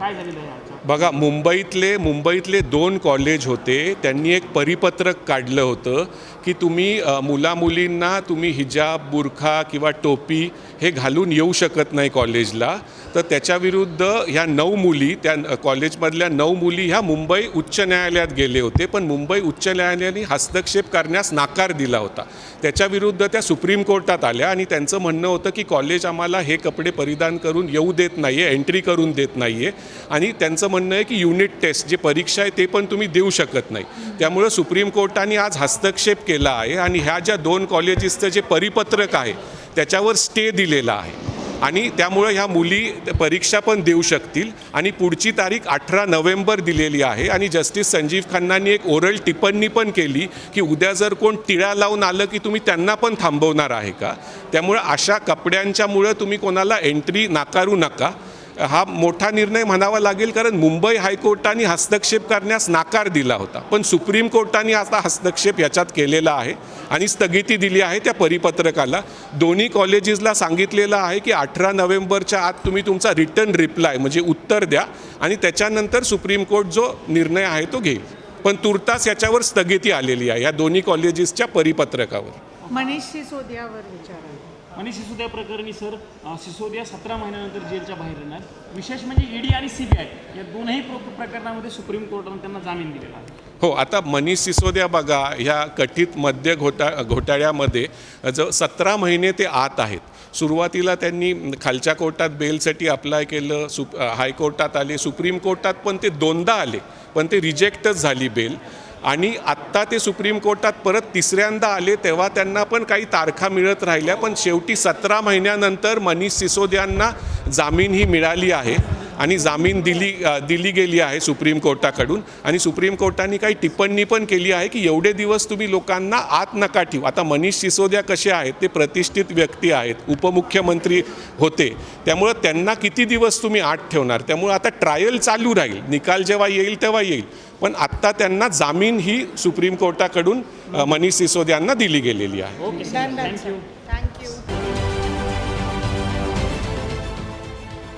काय झालेलं आहे बघा मुंबईतले मुंबईतले दोन कॉलेज होते त्यांनी एक परिपत्रक काढलं होतं की तुम्ही मुलामुलींना तुम्ही हिजाब बुरखा किंवा टोपी हे घालून येऊ शकत नाही कॉलेजला तर त्याच्याविरुद्ध ह्या नऊ मुली त्या कॉलेजमधल्या नऊ मुली ह्या मुंबई उच्च न्यायालयात गेले होते पण मुंबई उच्च न्यायालयाने हस्तक्षेप करण्यास नाकार दिला होता. त्याच्याविरुद्ध त्या सुप्रीम कोर्टात आल्या आणि त्यांचं म्हणणं होतं की कॉलेज आम्हाला हे कपडे परिधान करून येऊ देत नाही आहे एंट्री करून देत नाही आहे आणि त्यांचं म्हणणं आहे की युनिट टेस्ट जे परीक्षा आहे ते पण तुम्ही देऊ शकत नाही. त्यामुळं सुप्रीम कोर्टाने आज हस्तक्षेप केला आहे आणि ह्या ज्या दोन कॉलेजेसचं जे परिपत्रक आहे त्याच्यावर स्टे दिलेला आहे. आणि त्यामुळं ह्या मुली परीक्षा पण देऊ शकतील. आणि पुढची तारीख अठरा नोव्हेंबर दिलेली आहे आणि जस्टिस संजीव खन्नांनी एक ओरल टिप्पणी पण केली की उद्या जर कोण टिळा लावून आलं की तुम्ही त्यांना पण थांबवणार आहे का? त्यामुळं अशा कपड्यांच्यामुळं तुम्ही कोणाला एंट्री नाकारू नका. हा मोठा निर्णय म्हणावा लागेल कारण मुंबई हायकोर्टाने हस्तक्षेप करण्यास नाकार दिला होता. पण सुप्रीम कोर्टाने आता हस्तक्षेप याच्यात केलेला आहे आणि स्थगिती दिली आहे त्या परिपत्रकाला. दोन्ही कॉलेजेसला सांगितलेलं आहे की अठरा नोव्हेंबरच्या आत तुम्ही तुमचा रिटर्न रिप्लाय म्हणजे उत्तर द्या आणि त्याच्यानंतर सुप्रीम कोर्ट जो निर्णय आहे तो घेईल. पण तुर्तास याच्यावर स्थगिती आलेली आहे या दोन्ही कॉलेजेसच्या परिपत्रकावर. मनीष सिसोदियावर विचारा मनीष सिसोदिया प्रकरणी सर सिसोदिया सतरा महिन्यानंतर जेलच्या बाहेर येणार. विशेष म्हणजे ईडी आणि सीबीआय या दोनही प्रकरणामध्ये सुप्रीम कोर्टानं त्यांना जामीन दिलेला आहे. हो आता मनीष सिसोदिया बघा ह्या कथित मद्य घोटा घोटाळ्यामध्ये जो सतरा महिने ते आत आहेत. सुरुवातीला त्यांनी खालच्या कोर्टात बेलसाठी अप्लाय केलं सुप हायकोर्टात आले सुप्रीम कोर्टात पण ते दोनदा आले पण ते रिजेक्टच झाली बेल आणि आत्ता ते सुप्रीम कोर्टात परत तिसऱ्यांदा आले तेव्हा त्यांना पण काही तारखा मिळत राहिल्या पण शेवटी सतरा महिन्यानंतर मनीष सिसोदियांना जामीन ही मिळाली आहे. आणि जामीन दिली दिली गेली आहे सुप्रीम कोर्टाकडून. आणि सुप्रीम कोर्टाने काही टिप्पणी पण केली आहे की एवढे दिवस तुम्ही लोकांना आत नका ठेवू. आता मनीष सिसोदिया कसे आहेत ते प्रतिष्ठित व्यक्ती आहेत उपमुख्यमंत्री होते. त्यामुळं त्यांना किती दिवस तुम्ही आत ठेवणार? त्यामुळं आता ट्रायल चालू राहील. निकाल जेव्हा येईल तेव्हा येईल. पण आत्ता त्यांना जामीन ही सुप्रीम कोर्टाकडून मनीष सिसोदियांना दिली गेलेली आहे.